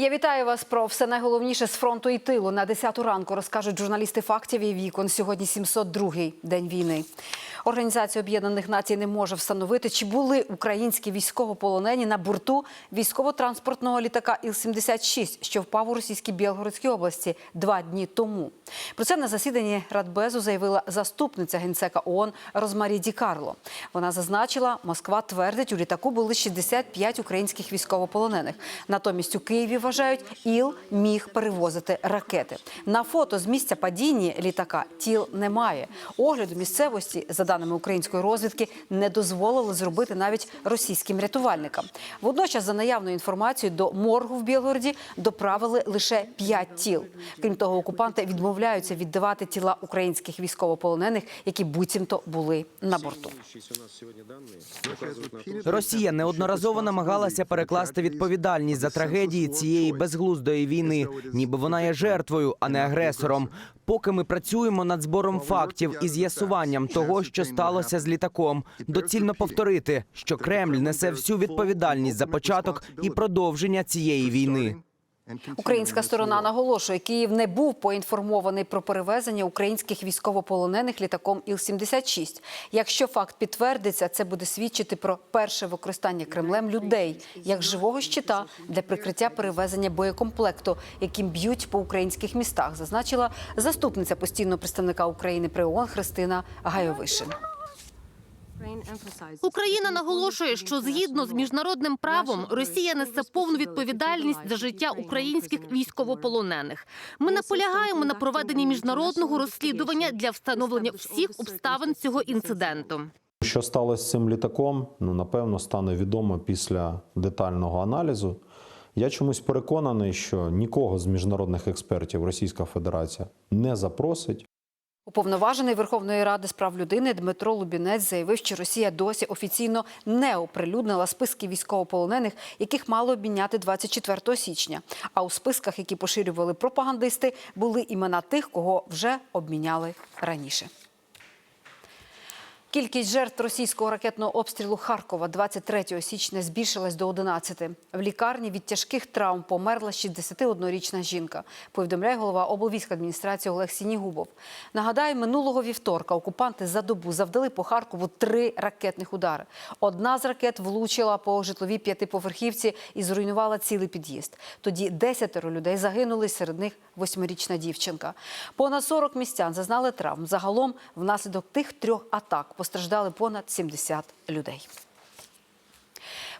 Я вітаю вас про все найголовніше з фронту і тилу. На 10 ранку розкажуть журналісти фактів і вікон. Сьогодні 702-й день війни. Організація Об'єднаних Націй не може встановити, чи були українські військовополонені на борту військово-транспортного літака Іл-76, що впав у російській Білгородській області два дні тому. Про це на засіданні Радбезу заявила заступниця генсека ООН Розмарі Ді Карло. Вона зазначила, Москва твердить, у літаку були 65 українських військовополонених. Натомість у Києві вважають, ІЛ міг перевозити ракети. На фото з місця падіння літака тіл немає. Огляду місцевості, за даними української розвідки, не дозволили зробити навіть російським рятувальникам. Водночас, за наявною інформацією, до моргу в Білгороді доправили лише 5 тіл. Крім того, окупанти відмовляються віддавати тіла українських військовополонених, які буцімто були на борту. Росія неодноразово намагалася перекласти відповідальність за трагедії цієї безглуздої війни, ніби вона є жертвою, а не агресором. Поки ми працюємо над збором фактів і з'ясуванням того, що сталося з літаком, доцільно повторити, що Кремль несе всю відповідальність за початок і продовження цієї війни. Українська сторона наголошує, Київ не був поінформований про перевезення українських військовополонених літаком Іл-76. Якщо факт підтвердиться, це буде свідчити про перше використання Кремлем людей як живого щита для прикриття перевезення боєкомплекту, яким б'ють по українських містах, зазначила заступниця постійного представника України при ООН Христина Гайовишин. Україна наголошує, що згідно з міжнародним правом Росія несе повну відповідальність за життя українських військовополонених. Ми наполягаємо на проведенні міжнародного розслідування для встановлення всіх обставин цього інциденту. Що сталося з цим літаком? Ну напевно стане відомо після детального аналізу. Я чомусь переконаний, що нікого з міжнародних експертів Російська Федерація не запросить. Уповноважений Верховної Ради з прав людини Дмитро Лубінець заявив, що Росія досі офіційно не оприлюднила списки військовополонених, яких мало обміняти 24 січня. А у списках, які поширювали пропагандисти, були імена тих, кого вже обміняли раніше. Кількість жертв російського ракетного обстрілу Харкова 23 січня збільшилась до 11. В лікарні від тяжких травм померла 61-річна жінка, повідомляє голова облвійськадміністрації Олег Сінігубов. Нагадаю, минулого вівторка окупанти за добу завдали по Харкову три ракетних удари. Одна з ракет влучила по житловій п'ятиповерхівці і зруйнувала цілий під'їзд. Тоді десятеро людей загинули, серед них восьмирічна дівчинка. Понад 40 містян зазнали травм. Загалом внаслідок тих трьох атак постраждали понад 70 людей.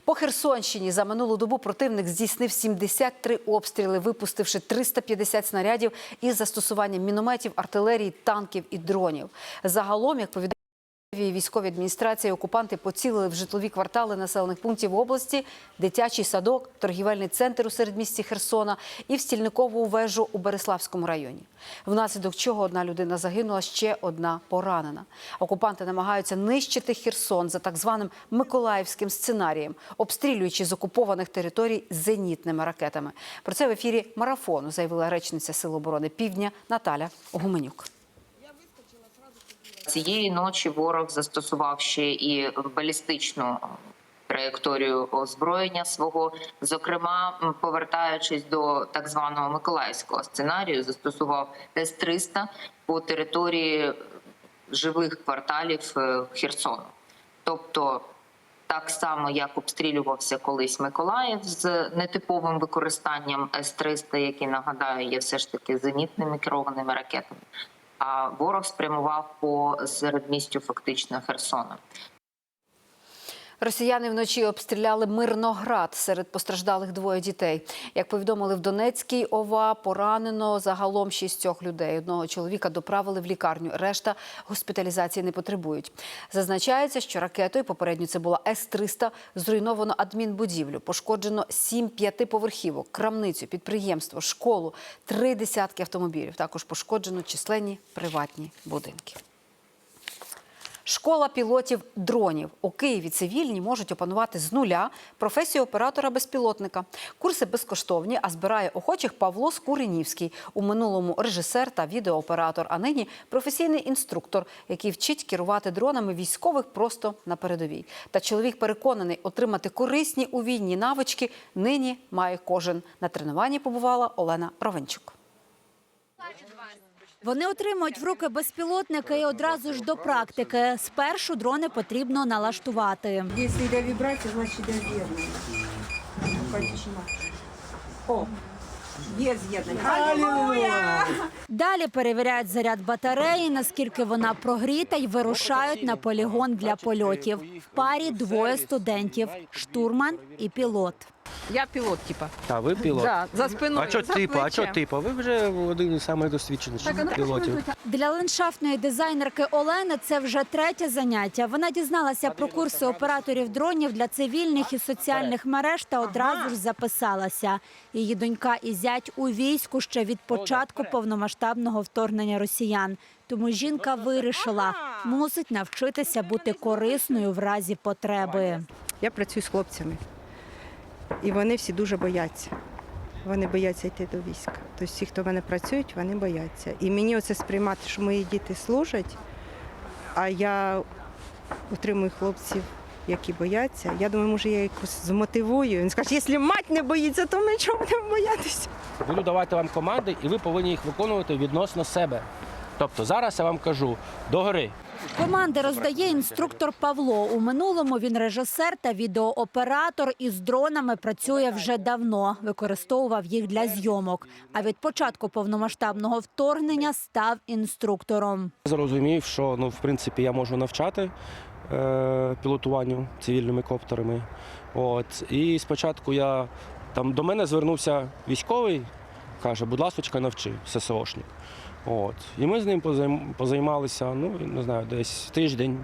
По Херсонщині за минулу добу противник здійснив 73 обстріли, випустивши 350 снарядів із застосуванням мінометів, артилерії, танків і дронів. Загалом, як повідомляє військові адміністрації, окупанти поцілили в житлові квартали населених пунктів області, дитячий садок, торгівельний центр у середмісті Херсона і в стільникову вежу у Береславському районі. Внаслідок чого одна людина загинула, ще одна поранена. Окупанти намагаються нищити Херсон за так званим миколаївським сценарієм, обстрілюючи з окупованих територій зенітними ракетами. Про це в ефірі марафону заявила речниця Сил оборони Півдня Наталя Гуменюк. Цієї ночі ворог застосував ще і балістичну траєкторію озброєння свого. Зокрема, повертаючись до так званого миколаївського сценарію, застосував С-300 по території живих кварталів е, Херсону. Тобто, так само як обстрілювався колись Миколаїв з нетиповим використанням С-300, який нагадаю, є все ж таки зенітними керованими ракетами. А ворог спрямував по середмістю фактично Херсона. Росіяни вночі обстріляли Мирноград. Серед постраждалих двоє дітей. Як повідомили в Донецькій ОВА, поранено загалом шістьох людей. Одного чоловіка доправили в лікарню. Решта госпіталізації не потребують. Зазначається, що ракетою попередньо це була С-300, зруйновано адмінбудівлю. Пошкоджено сім п'ятиповерхівок, крамницю, підприємство, школу, три десятки автомобілів. Також пошкоджено численні приватні будинки. Школа пілотів дронів у Києві цивільні можуть опанувати з нуля професію оператора безпілотника. Курси безкоштовні, а збирає охочих Павло Скуринівський. У минулому режисер та відеооператор, а нині професійний інструктор, який вчить керувати дронами військових просто на передовій. Та чоловік переконаний, отримати корисні у війні навички нині має кожен. На тренуванні побувала Олена Ровенчук. Вони отримують в руки безпілотники і одразу ж до практики. Спершу дрони потрібно налаштувати. Если йде вібрація, значить йде з'єднання. О, є з'єднання. Далі перевіряють заряд батареї, наскільки вона прогріта, і вирушають на полігон для польотів. В парі двоє студентів – штурман і пілот. Я пілот, типа. А ви пілот? Да, за спиною. А що за типу? А плечем. що типу? Ви вже один із самих досвідчених пілотів. Для ландшафтної дизайнерки Олени це вже третє заняття. Вона дізналася про курси операторів дронів для цивільних і соціальних мереж та одразу ж записалася. Її донька і зять у війську ще від початку повномасштабного вторгнення росіян. Тому жінка вирішила, мусить навчитися бути корисною в разі потреби. Я працюю з хлопцями, і вони всі дуже бояться. Вони бояться йти до війська. Тобто всі, хто в мене працюють, вони бояться. І мені оце сприймати, що мої діти служать, а я утримую хлопців, які бояться. Я думаю, може, я якось змотивую. Він скаже, якщо мать не боїться, то ми чого будемо боятися? Буду давати вам команди, і ви повинні їх виконувати відносно себе. Тобто зараз я вам кажу догори. Команди роздає інструктор Павло. У минулому він режисер та відеооператор і з дронами працює вже давно. Використовував їх для зйомок. А від початку повномасштабного вторгнення став інструктором. Зрозумів, що ну, в принципі я можу навчати е, пілотуванню цивільними коптерами. От. І спочатку я там до мене звернувся військовий, каже, будь ласка, навчи, ССОшник. От. І ми з ним позайм- позаймалися, ну, не знаю, десь тиждень.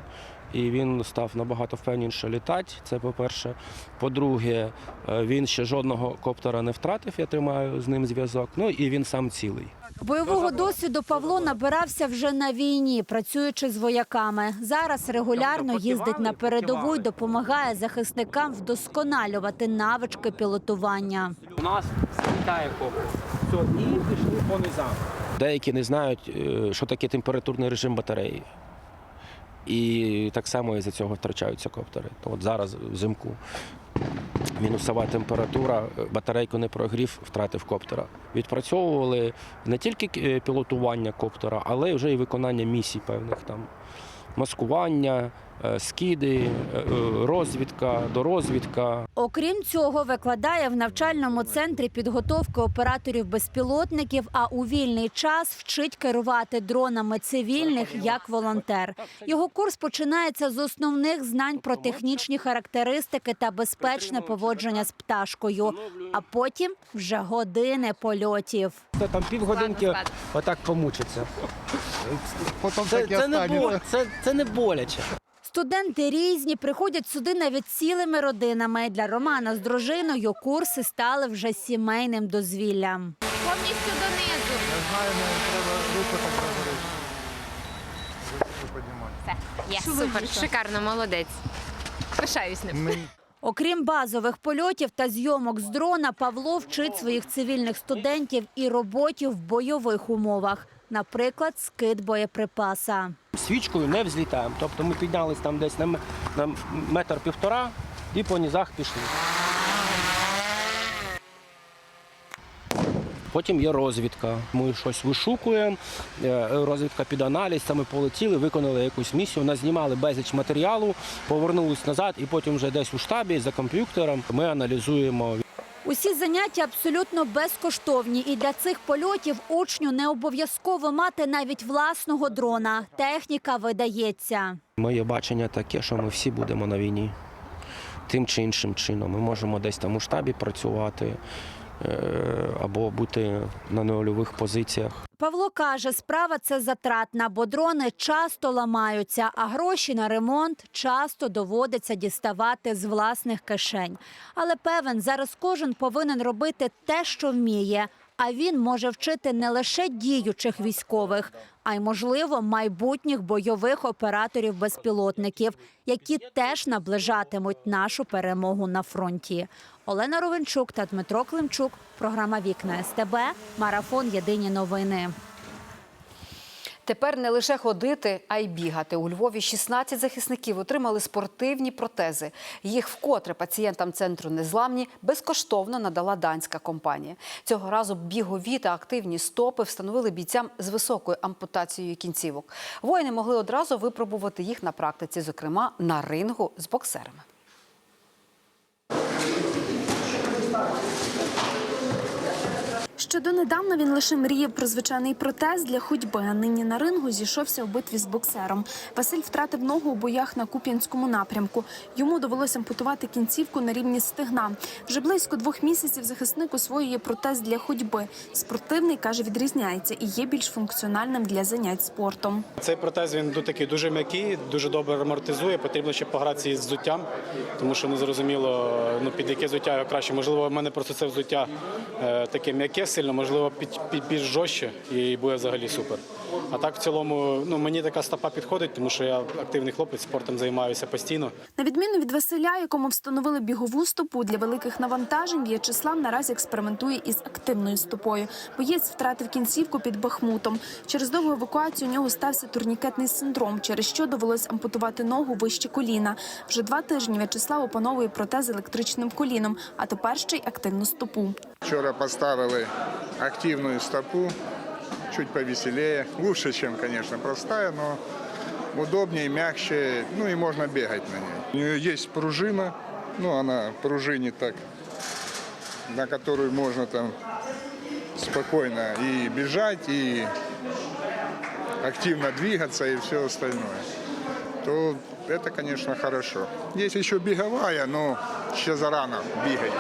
І він став набагато впевненіше літати. Це по-перше. По-друге, е, він ще жодного коптера не втратив, я тримаю з ним зв'язок. Ну і він сам цілий. Бойового досвіду Павло набирався вже на війні, працюючи з вояками. Зараз регулярно їздить на передову і допомагає захисникам вдосконалювати навички пілотування. У нас злітає коптер. Все, і пішли по низам. Деякі не знають, е, що таке температурний режим батареї. І так само із-за цього втрачаються коптери. То От зараз взимку мінусова температура, е, батарейку не прогрів, втратив коптера. Відпрацьовували не тільки е, пілотування коптера, але вже і виконання місій певних там. Маскування, скиди, е, е, розвідка, дорозвідка. Окрім цього, викладає в навчальному центрі підготовки операторів безпілотників, а у вільний час вчить керувати дронами цивільних як волонтер. Його курс починається з основних знань про технічні характеристики та безпечне поводження з пташкою, а потім вже години польотів. Там півгодинки отак помучиться. Потім Це, це, не, бо- це, це не боляче. Студенти різні приходять сюди навіть цілими родинами. Для Романа з дружиною курси стали вже сімейним дозвіллям. Повністю донизу. Ви, ви піднімаєте. Є, супер, шикарно, молодець. Пишаюсь ним. Окрім базових польотів та зйомок з дрона, Павло вчить своїх цивільних студентів і роботі в бойових умовах, наприклад, скид боєприпаса. Свічкою не взлітаємо. Тобто ми піднялись там десь на, метр півтора і по низах пішли. Потім є розвідка. Ми щось вишукуємо, е, розвідка під аналіз, ми полетіли, виконали якусь місію, назнімали безліч матеріалу, повернулись назад і потім вже десь у штабі за комп'ютером ми аналізуємо Усі заняття абсолютно безкоштовні, і для цих польотів учню не обов'язково мати навіть власного дрона. Техніка видається. Моє бачення таке, що ми всі будемо на війні. Тим чи іншим чином. Ми можемо десь там у штабі працювати або бути на нульових позиціях. Павло каже, справа це затратна, бо дрони часто ламаються, а гроші на ремонт часто доводиться діставати з власних кишень. Але певен, зараз кожен повинен робити те, що вміє, А він може вчити не лише діючих військових, а й, можливо, майбутніх бойових операторів безпілотників, які теж наближатимуть нашу перемогу на фронті. Олена Ровенчук та Дмитро Климчук. Програма Вікна СТБ. Марафон Єдині новини. Тепер не лише ходити, а й бігати. У Львові 16 захисників отримали спортивні протези. Їх вкотре пацієнтам центру незламні безкоштовно надала данська компанія. Цього разу бігові та активні стопи встановили бійцям з високою ампутацією кінцівок. Воїни могли одразу випробувати їх на практиці, зокрема на рингу з боксерами. Ще донедавна він лише мріяв про звичайний протез для ходьби, а нині на рингу зійшовся у битві з боксером. Василь втратив ногу у боях на Куп'янському напрямку. Йому довелося ампутувати кінцівку на рівні стегна. Вже близько двох місяців захисник освоює протез для ходьби. Спортивний каже, відрізняється і є більш функціональним для занять спортом. Цей протез він ду- такий дуже м'який, дуже добре амортизує. Потрібно ще погратися із взуттям, тому що не зрозуміло, ну під яке взуття краще. Можливо, в мене просто це взуття е, таке м'яке сильно, можливо, під, під більш жорстче і буде взагалі супер. А так в цілому, ну мені така стопа підходить, тому що я активний хлопець, спортом займаюся постійно. На відміну від Василя, якому встановили бігову стопу для великих навантажень, В'ячеслав наразі експериментує із активною стопою. Боєць втратив кінцівку під Бахмутом. Через довгу евакуацію у нього стався турнікетний синдром, через що довелось ампутувати ногу вище коліна. Вже два тижні В'ячеслав опановує протез електричним коліном, а тепер ще й активну стопу. Вчора поставили активную стопу, чуть повеселее. Лучше, чем, конечно, простая, но удобнее, мягче, ну и можно бегать на ней. У нее есть пружина, ну она пружинит так, на которую можно там спокойно и бежать, и активно двигаться, и все остальное. То это, конечно, хорошо. Есть еще беговая, но еще зарано бегать.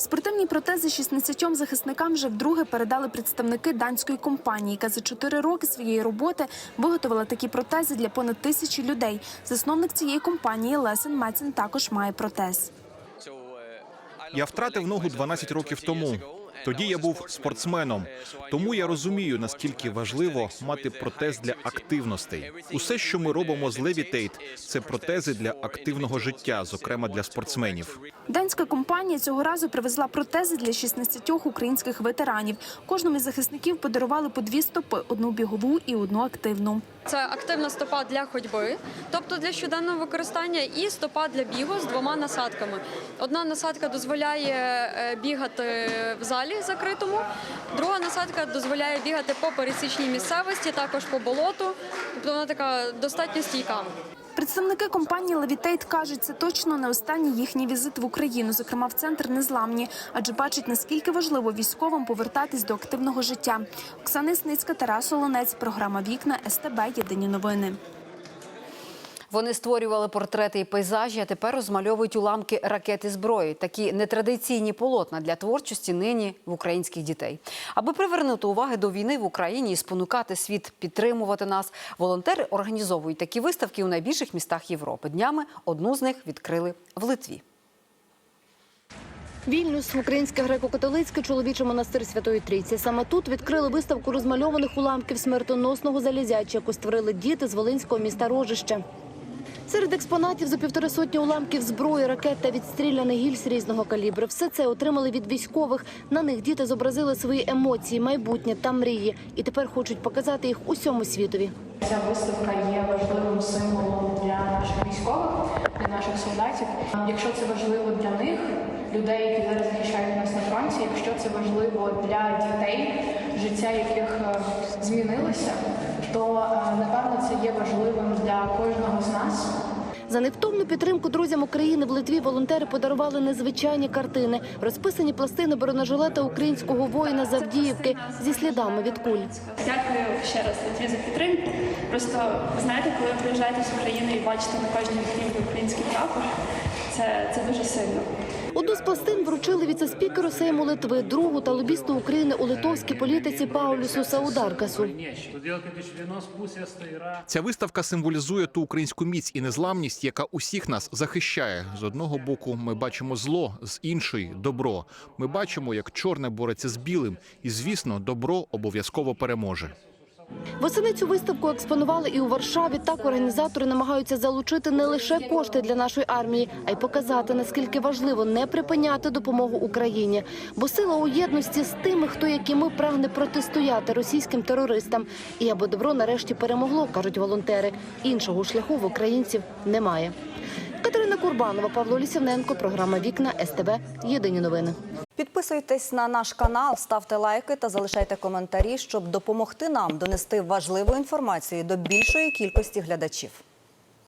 Спортивні протези 16 захисникам вже вдруге передали представники данської компанії, яка за 4 роки своєї роботи виготовила такі протези для понад тисячі людей. Засновник цієї компанії Лесен Мецен також має протез. Я втратив ногу 12 років тому. Тоді я був спортсменом, тому я розумію, наскільки важливо мати протез для активностей. Усе, що ми робимо з Levitate, це протези для активного життя, зокрема для спортсменів. Данська компанія цього разу привезла протези для 16 українських ветеранів. Кожному із захисників подарували по дві стопи: одну бігову і одну активну. Це активна стопа для ходьби, тобто для щоденного використання, і стопа для бігу з двома насадками. Одна насадка дозволяє е, бігати в залі закритому, друга насадка дозволяє бігати по пересічній місцевості, також по болоту. Тобто вона така достатньо стійка. Представники компанії Levitate кажуть, це точно не останній їхній візит в Україну, зокрема в центр незламні, адже бачать наскільки важливо військовим повертатись до активного життя. Оксана Сницька, Тарас Олонець, програма Вікна СТБ. Єдині новини. Вони створювали портрети і пейзажі, а тепер розмальовують уламки ракети зброї. Такі нетрадиційні полотна для творчості нині в українських дітей. Аби привернути уваги до війни в Україні і спонукати світ підтримувати нас, волонтери організовують такі виставки у найбільших містах Європи. Днями одну з них відкрили в Литві. Вільнюс, український греко-католицький чоловічий монастир Святої Трійці. Саме тут відкрили виставку розмальованих уламків смертоносного залізяча, яку створили діти з волинського міста Рожище. Серед експонатів за півтори сотні уламків зброї, ракет та відстріляних гільз різного калібру. Все це отримали від військових. На них діти зобразили свої емоції, майбутнє та мрії. І тепер хочуть показати їх усьому світові. Ця виставка є важливим символом для наших військових, для наших солдатів. Якщо це важливо для них, людей, які зараз захищають нас на фронті, якщо це важливо для дітей, життя яких е, змінилося, то е, напевно це є важливим для кожного з нас. За невтомну підтримку друзям України в Литві волонтери подарували незвичайні картини, розписані пластини бронежилета українського воїна з Авдіївки зі слідами від куль. Дякую ще раз Литві за підтримку. Просто знаєте, коли ви приїжджаєте з України і бачите на кожній вікні український прапор, це, це дуже сильно. Одну з пластин вручили віце-спікеру Сейму Литви, другу та лобісту України у литовській політиці Паулюсу Саударкасу. Ця виставка символізує ту українську міць і незламність, яка усіх нас захищає. З одного боку, ми бачимо зло, з іншої добро. Ми бачимо, як чорне бореться з білим, і звісно, добро обов'язково переможе. Восени цю виставку експонували і у Варшаві. Так організатори намагаються залучити не лише кошти для нашої армії, а й показати наскільки важливо не припиняти допомогу Україні. Бо сила у єдності з тими, хто як і ми прагне протистояти російським терористам. І аби добро нарешті перемогло, кажуть волонтери. Іншого шляху в українців немає. Катерина Курбанова, Павло Лісівненко, програма Вікна СТБ. Єдині новини. Підписуйтесь на наш канал, ставте лайки та залишайте коментарі, щоб допомогти нам донести важливу інформацію до більшої кількості глядачів.